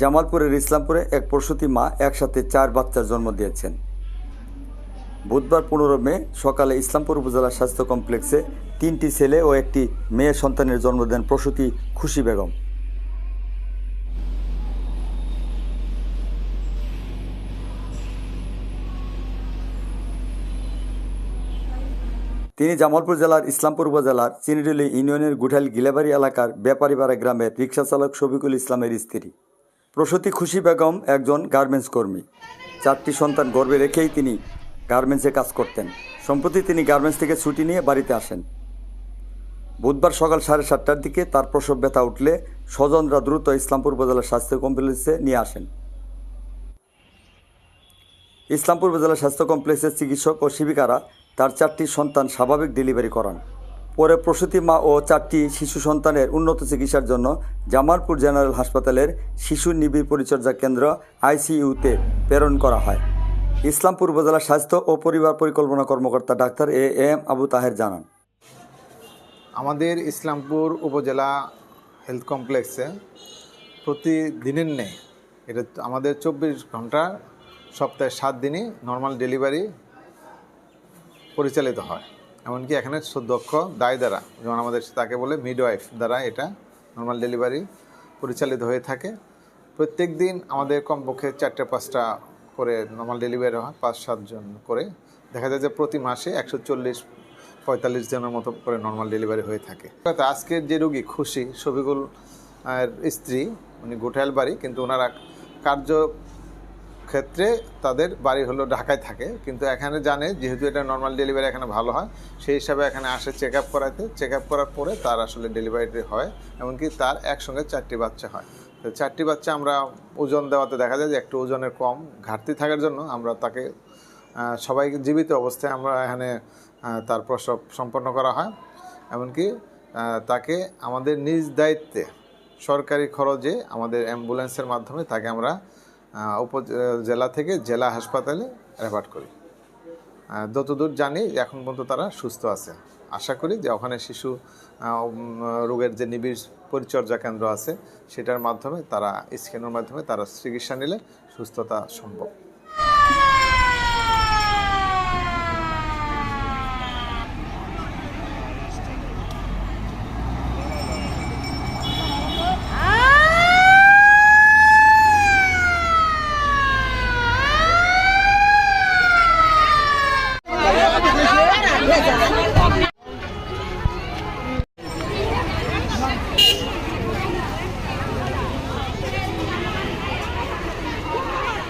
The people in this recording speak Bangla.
জামালপুরের ইসলামপুরে এক প্রসূতি মা একসাথে চার বাচ্চার জন্ম দিয়েছেন। বুধবার পনেরো মে সকালে ইসলামপুর উপজেলা স্বাস্থ্য কমপ্লেক্সে তিনটি ছেলে ও একটি মেয়ে সন্তানের জন্ম দেন প্রসূতি খুশি বেগম। তিনি জামালপুর জেলার ইসলামপুর উপজেলার চিনিডলি ইউনিয়নের গুঠাল গিলাবাড়ি এলাকার ব্যাপারীপাড়া গ্রামের রিক্সা চালক শফিকুল ইসলামের স্ত্রী। প্রসূতি খুশি বেগম একজন গার্মেন্টস কর্মী। চারটি সন্তান গর্বে রেখেই তিনি গার্মেন্টসে কাজ করতেন। সম্প্রতি তিনি গার্মেন্টস থেকে ছুটি নিয়ে বাড়িতে আসেন। বুধবার সকাল সাড়ে সাতটার দিকে তার প্রসব ব্যথা উঠলে স্বজনরা দ্রুত ইসলামপুর উপজেলা স্বাস্থ্য কমপ্লেক্সে নিয়ে আসেন। ইসলামপুর উপজেলা স্বাস্থ্য কমপ্লেক্সের চিকিৎসক ও শিবিকারা তার চারটি সন্তান স্বাভাবিক ডেলিভারি করান। পরে প্রসূতি মা ও চারটি শিশু সন্তানের উন্নত চিকিৎসার জন্য জামালপুর জেনারেল হাসপাতালের শিশু নিবিড় পরিচর্যা কেন্দ্র আইসিইউতে প্রেরণ করা হয়। ইসলামপুর উপজেলা স্বাস্থ্য ও পরিবার পরিকল্পনা কর্মকর্তা doctor A M Abu Taher জানান। আমাদের ইসলামপুর উপজেলা হেলথ কমপ্লেক্সে প্রতিদিনের নেই এটা আমাদের চব্বিশ ঘণ্টা, সপ্তাহে সাত দিনই নর্মাল ডেলিভারি পরিচালিত হয়। এমনকি এখানে সুদক্ষ দায় দ্বারা, যেমন আমাদের তাকে বলে মিডওয়াইফ দ্বারা এটা নর্মাল ডেলিভারি পরিচালিত হয়ে থাকে। প্রত্যেক দিন আমাদের কমপক্ষে চারটে, পাঁচটা করে নর্মাল ডেলিভারি হয়, পাঁচ সাতজন করে। দেখা যায় যে প্রতি মাসে একশো চল্লিশ, পঁয়তাল্লিশ জনের মতো করে নর্মাল ডেলিভারি হয়ে থাকে। আজকের যে রুগী খুশি, শফিকুল স্ত্রী, উনি গোঠাইল বাড়ি, কিন্তু ওনারা কার্য ক্ষেত্রে তাদের বাড়ি হলো ঢাকায় থাকে। কিন্তু এখানে জানে যেহেতু এটা নর্মাল ডেলিভারি এখানে ভালো হয়, সেই হিসাবে এখানে আসে চেক আপ করাতে চেক আপ করার পরে তার আসলে ডেলিভারিটি হয়, এমনকি তার একসঙ্গে চারটি বাচ্চা হয়। তো চারটি বাচ্চা আমরা ওজন দেওয়াতে দেখা যায় যে একটু ওজনের কম, ঘাটতি থাকার জন্য আমরা তাকে সবাই জীবিত অবস্থায় আমরা এখানে তার প্রসব সম্পন্ন করা হয়। এমনকি তাকে আমাদের নিজ দায়িত্বে সরকারি খরচে আমাদের অ্যাম্বুলেন্সের মাধ্যমে তাকে আমরা উপজেলা থেকে জেলা হাসপাতালে রেফার করি। যতদূর জানি এখন পর্যন্ত তারা সুস্থ আছে। আশা করি যে ওখানে শিশু রোগের যে নিবিড় পরিচর্যা কেন্দ্র আছে, সেটার মাধ্যমে তারা স্ক্যানের মাধ্যমে তারা চিকিৎসা নিলে সুস্থতা সম্ভব।